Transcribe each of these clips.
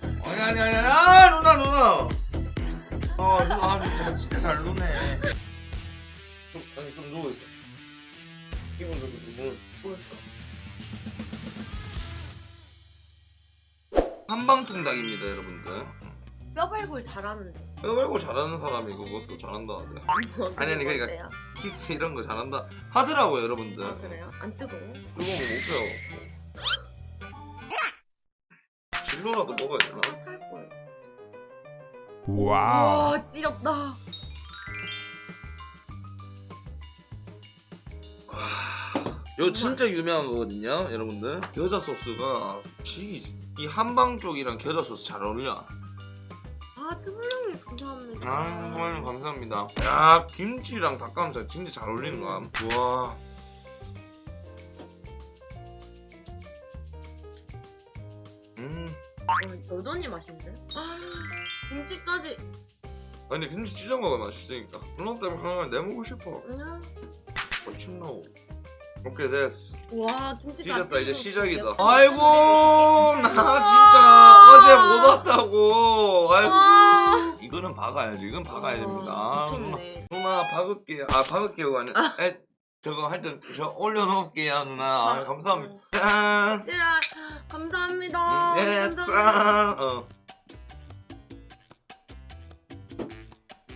아니 아니 아니 아 누나 누나. 아 누나 아, 진짜, 진짜 잘 노네. 좀 아니 좀 누워있어. 기분 좋게 좀 누워있어. 한방통닭입니다 여러분들. 뼈발골 잘하는데. 뼈 말고 잘하는 사람이 그것도 잘한다는데 아니, 아니, 그러니까- 어때요? 키스 이런 거 잘한다 하더라고요 여러분들. 아 그래요? 안 뜨거워? 이거 뭐 못해요 진로라도 먹어야 되나? 아, 살걸. 와우. 와 찌렸다. 이거 진짜 유명한 거거든요, 여러분들. 겨자 소스가 지, 이 한방 쪽이랑 겨자 소스 잘 어울려. 아 트블령님 감사합니다. 아, 정말 감사합니다. 야, 김치랑 닭가슴살 진짜 잘 어울리는 거야. 와. 음, 아, 여전히 맛있는데? 아 김치까지. 아니 김치 찢어 먹으면 맛있으니까. 누나 때문에 하나 내먹고 싶어. 음. 어침 나오. 오케이 됐어. 와 김치 다 찢었다 이제. 시작이다. 역시 아이고 나 와. 진짜 어제 못 왔다고. 아이고. 와. 이거는 박아야지. 이건 박아야 됩니다. 와, 아, 미쳤네. 누나 박을게요. 아 박을게요 아니. 에 저거 할때저 올려놓을게요 누나. 아, 감사합니다. 짠. 진짜 감사합니다. 예, 감사합니다. 짠. 어.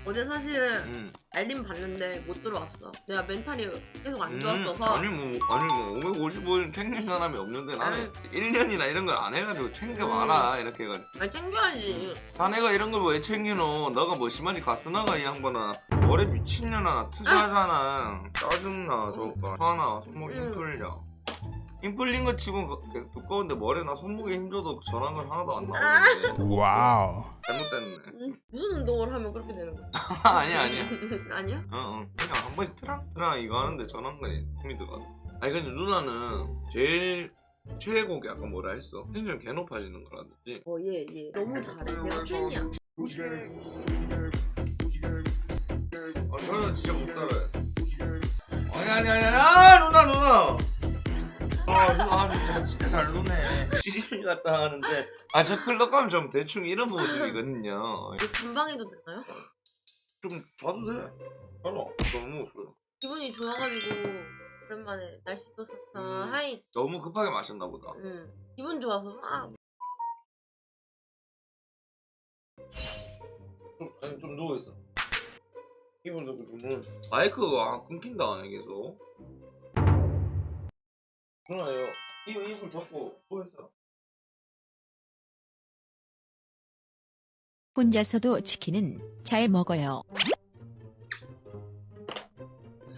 어제 사실은 음. 알림 봤는데 못 들어왔어. 내가 멘탈이 계속 안 음, 좋았어서. 아니 뭐 아니 뭐 555일 챙길 사람이 없는데 나는 1년이나 이런 걸 안 해가지고 챙겨 음. 와라 이렇게 해가지고 아니 챙겨야지. 사내가 이런 걸 왜 챙기노 너가 뭐 심하지 가스나가 이 양반아 머리 미친년아 투자하잖아 짜증나 저거 하나 손목이 힘 음. 풀려 힘 풀린 거 치고 그- 두꺼운데 머리 나 손목에 힘줘도 전환은 하나도 안 나오는데 와우. 잘못됐네 음, 무슨 운동을 하면 그렇게 되는 거야? 아니야 아니야 아니야? 어어 그냥 한 번씩 트랑 트랑 이거 하는데 전환근에 힘이 들어가 아니 근데 누나는 제일 최애곡이 아까 뭐라 했어? 텐션 개 높아지는 거라든지 어, 얘, 얘. 너무 잘해. 내가 팬이야. 아 저는 진짜 못 따라해 아니 아니 아니 아 누나 누나 아 누나 아, 진짜, 진짜 잘 노네 시실 갔다 하는데 아 저 클럽 가면 좀 대충 이런 모습이거든요 이거 전방해도 되나요? 좀 줘도 돼 바로 너무 술 기분이 좋아가지고 오랜만에 날씨 또 좋다. 음. 하이. 너무 급하게 마셨나 보다 응. 기분 좋아서 막. 좀, 아니 좀 누워 있어 마이크가 아, 끊긴다 안 해, 계속 누나요 이거 이불 덮고 누워있어 혼자서도 치킨은 잘 먹어요.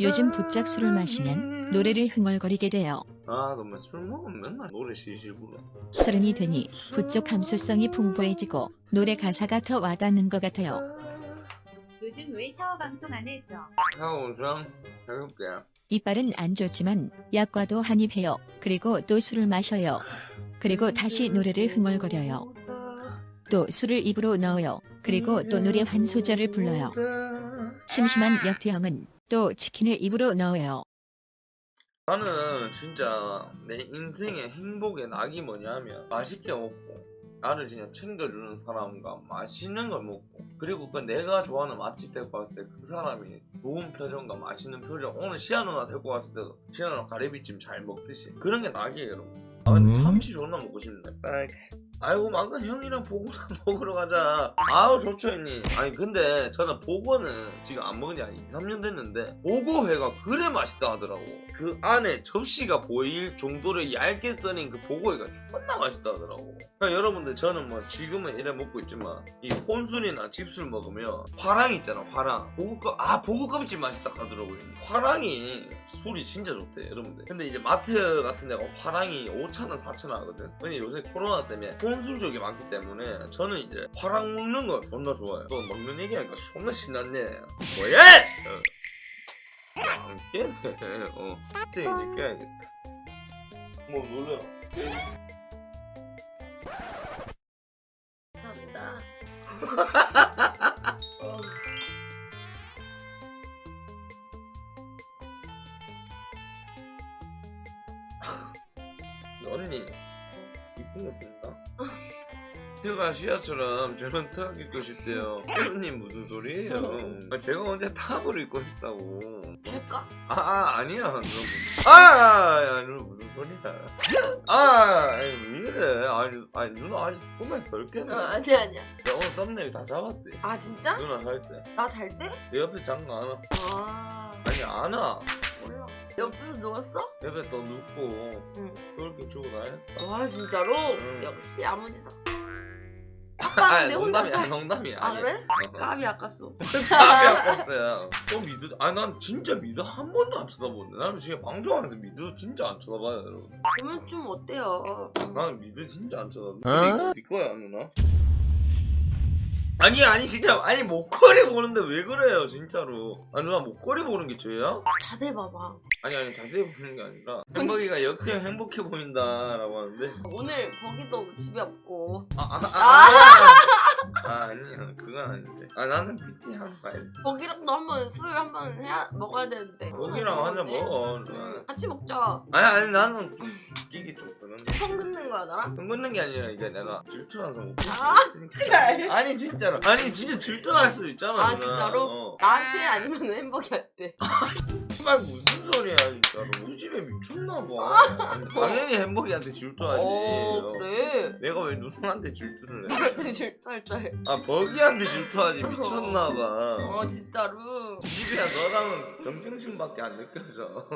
요즘 부쩍 술을 마시면 노래를 흥얼거리게 돼요. 아 정말 술 먹으면 맨날 노래 실실 부르 서른이 되니 부쩍 감수성이 풍부해지고 노래 가사가 더 와닿는 것 같아요. 요즘 왜 샤워 방송 안 해줘? 형좀 해볼게 이빨은 안 좋지만 약과도 한입 해요. 그리고 또 술을 마셔요. 그리고 다시 노래를 흥얼거려요. 또 술을 입으로 넣어요. 그리고 또 노래 한 소절을 불러요. 심심한 역태형은 또 치킨을 입으로 넣어요. 나는 진짜 내 인생의 행복의 낙이 뭐냐면 맛있게 먹고 나를 진짜 챙겨주는 사람과 맛있는 걸 먹고 그리고 그 내가 좋아하는 맛집 데리고 갔을 때 그 사람이 좋은 표정과 맛있는 표정 오늘 시아 누나 데리고 갔을 때도 시아 누나 가리비찜 잘 먹듯이 그런 게 낙이에요 여러분 아 근데 음. 참치 존나 먹고 싶네 딱. 아이고 막간 형이랑 보고나 먹으러 가자. 아우 좋죠 형님. 아니 근데 저는 보고는 지금 안 먹은 지 한 2, 3년 됐는데 보고회가 그래 맛있다 하더라고. 그 안에 접시가 보일 정도로 얇게 써낸 그 보고회가 존나 맛있다 하더라고. 그러니까 여러분들 저는 뭐 지금은 이래 먹고 있지만 이 혼술이나 집술 먹으면 화랑 있잖아 화랑. 보고껍 아 보고껍질 맛있다 하더라고요. 화랑이 술이 진짜 좋대 여러분들. 근데 이제 마트 같은 데가 화랑이 5천원 4천원 하거든? 근데 요새 코로나 때문에 혼술족이 많기 때문에 저는 이제 화랑 먹는 거 존나 좋아해요. 또 먹는 얘기하니까 존나 신났네. 뭐야 안 깨네. 어. 스테이지 깨야겠다. 뭐 놀래요 감사합니다. 언니 이쁜 거 쓴다 트가 시야처럼 저런 트가 입고 싶대요 님 무슨 소리예요 아, 제가 언제 탑을 입고 싶다고 줄까? 아, 아 아니야 누나 무슨 아, 아 아, 누나 무슨 소리야 아 아니 왜 이래 아니, 아니 누나 아직 꿈에서 덜 깼네 어, 아니야 아니야. 내가 오늘 썸네일 다 잡았대 아 진짜? 누나 살 때 나 잘 때? 내 옆에 장가 안 와 아 아니 안와 몰라. 옆에서 누웠어? 옆에 또 눕고 응. 그렇게 주고 다녔다 와 진짜로? 응. 역시 아무지다. 아 아빠는 내 혼자 농담이야 농담이야 아. 그래? 어. 까비 아깝어. 답이 없었어요. 또 미드, 아니 난 진짜 미드 한 번도 안 쳐다보는데 나는 지금 방송하면서 미드 진짜 안 쳐다봐요 여러분. 그러면 좀 어때요? 나는 미드 진짜 안 이거 네 거야 누나? 아니 아니 진짜 아니 목걸이 보는데 왜 그래요 진짜로? 아 누나 목걸이 보는 게 죄야? 자세히 봐봐. 아니 아니 자세히 보는 게 아니라 행복이가 역행 행복해 보인다라고 하는데 오늘 거기도 집에 없고 아아 아, 아, 아, 아 니야 그건 아닌데 아 나는 PT 한번 가야 돼 거기랑도 한번 술 한번 해야 먹어야 되는데. 거기랑 한잔 먹어 누나. 같이 먹자. 아니 아니 나는 좀 끼기 좀 그런데 청 긋는 거야 나랑? 돈 걷는 게 아니라 이게 내가 질투나서 못 아. 지랄. 아니 진짜로 아니 진짜 질투날 수도 있잖아 아, 누나. 진짜로? 어. 나한테 아니면 행복이한테. 정말 무슨 소리야 진짜로 우리 집에 미쳤나봐 당연히 행복이한테 질투하지 어 그래. 내가 왜 누나한테 질투를 해? 나한테 질투할 줄. 아 버기한테 질투하지 미쳤나봐 어 진짜로. 집이야 너랑은 경쟁심밖에 안 느껴져